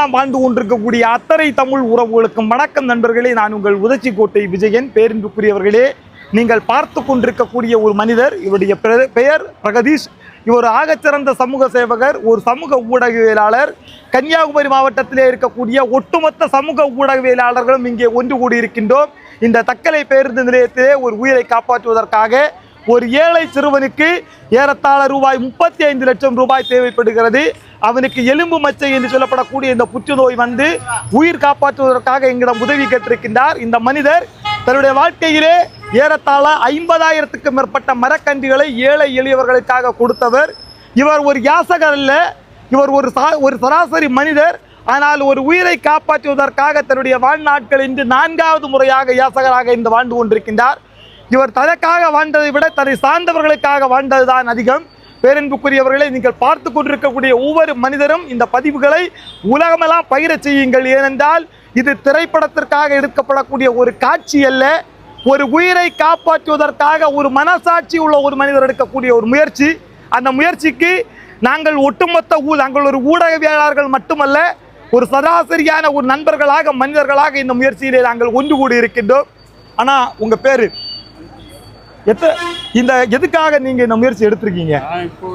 உலகமெல்லாம் வாழ்ந்து கொண்டிருக்கக்கூடிய அத்தனை தமிழ் உறவுகளுக்கும் வணக்கம் நண்பர்களே. நான் உங்கள் உதச்சி கோட்டை விஜயன் பேரின்புக்குரியவர்களே. நீங்கள் பார்த்து கொண்டிருக்கக்கூடிய ஒரு மனிதர் இவருடைய பெயர் பிரகதீஷ். இவர் ஆகச்சிறந்த சமூக சேவகர் ஒரு சமூக ஊடகவியலாளர். கன்னியாகுமரி மாவட்டத்திலே இருக்கக்கூடிய ஒட்டுமொத்த சமூக ஊடகவியலாளர்களும் இங்கே ஒன்று கூடியிருக்கின்றோம். இந்த தக்கலை பேருந்து நிலையத்திலே ஒரு உயிரை காப்பாற்றுவதற்காக ஒரு ஏழை சிறுவனுக்கு ஏறத்தாழ ரூபாய் முப்பத்தி ஐந்து லட்சம் ரூபாய் தேவைப்படுகிறது. அவனுக்கு எலும்பு மச்சை என்று சொல்லப்படக்கூடிய இந்த புற்றுநோய் வந்து உயிர் காப்பாற்றுவதற்காக எங்களிடம் உதவி கேட்டிருக்கின்றார். இந்த மனிதர் தன்னுடைய வாழ்க்கையிலே ஏறத்தாழ ஐம்பதாயிரத்துக்கும் மேற்பட்ட மரக்கன்றுகளை ஏழை எளியவர்களுக்காக கொடுத்தவர். இவர் ஒரு யாசகர் அல்ல இவர் ஒரு சா ஒரு சராசரி மனிதர். ஆனால் ஒரு உயிரை காப்பாற்றுவதற்காக தன்னுடைய வாழ்நாட்கள் இன்று நான்காவது முறையாக யாசகராக இந்த வாழ்ந்து கொண்டிருக்கின்றார். இவர் தனக்காக வாழ்ந்ததை விட தன்னை சார்ந்தவர்களுக்காக வாழ்ந்ததுதான் அதிகம். பேரன்புக்குரியவர்களை நீங்கள் பார்த்து கொண்டிருக்கக்கூடிய ஒவ்வொரு மனிதரும் இந்த பதிவுகளை உலகமெல்லாம் பகிரச் செய்யுங்கள். ஏனென்றால் இது திரைப்படத்திற்காக எடுக்கப்படக்கூடிய ஒரு காட்சி அல்ல ஒரு உயிரை காப்பாற்றுவதற்காக ஒரு மனசாட்சி உள்ள ஒரு மனிதர் எடுக்கக்கூடிய ஒரு முயற்சி. அந்த முயற்சிக்கு நாங்கள் ஒட்டுமொத்த ஊ நாங்கள் ஒரு ஊடகவியலாளர்கள் மட்டுமல்ல ஒரு சராசரியான ஒரு நண்பர்களாக மனிதர்களாக இந்த முயற்சியிலே நாங்கள் ஒன்று கூடி இருக்கின்றோம் ஆனால் உங்கள் பேர்? எத்த இந்த எதுக்காக நீங்கள் இந்த முயற்சி எடுத்திருக்கீங்க? நான் இப்போ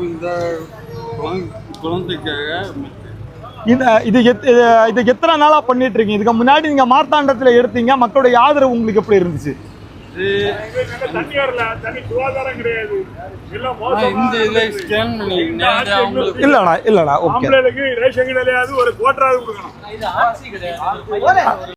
இந்த இது எத் இது- இது எத்தனை நாளாக பண்ணிட்டு இருக்கீங்க இதுக்கு முன்னாடி நீங்கள் மார்த்தாண்டத்தில் எடுத்தீங்க மக்களுடைய ஆதரவு உங்களுக்கு எப்படி இருந்துச்சு? இல்லைண்ணா இல்லைண்ணா ஓகே ஒரு கோட்டராது கொடுக்கணும்.